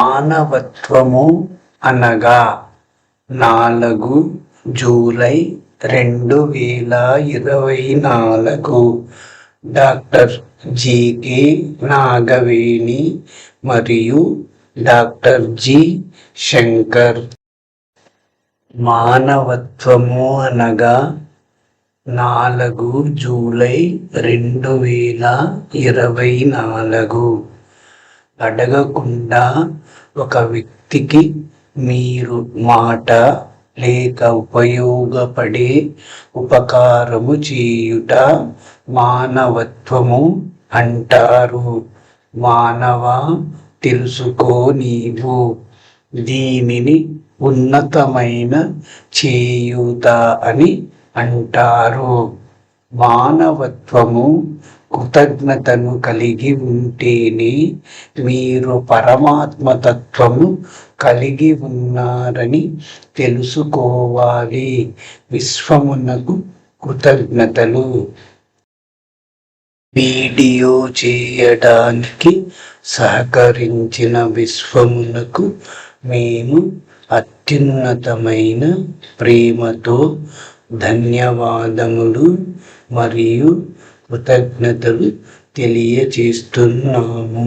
మానవత్వము అనగా నాలుగు జూలై రెండు వేల ఇరవై నాలుగు. డాక్టర్ జికే నాగవేణి మరియు డాక్టర్ జి శంకర్. మానవత్వము అనగా నాలుగు జూలై రెండు వేల ఇరవై నాలుగు. అడగకుండా ఒక వ్యక్తికి మీరు మాట లేక ఉపయోగపడే ఉపకారము చేయుట మానవత్వము అంటారు. మానవ తెలుసుకో నీవు. దీనిని ఉన్నతమైన చేయుత అని అంటారు. మానవత్వము కృతజ్ఞతను కలిగి ఉంటేనే మీరు పరమాత్మ తత్వము కలిగి ఉన్నారని తెలుసుకోవాలి. విశ్వమునకు కృతజ్ఞతలు. వీడియో చేయడానికి సహకరించిన విశ్వమునకు మేము అత్యున్నతమైన ప్రేమతో ధన్యవాదములు మరియు కృతజ్ఞతలు తెలియచేస్తున్నాము.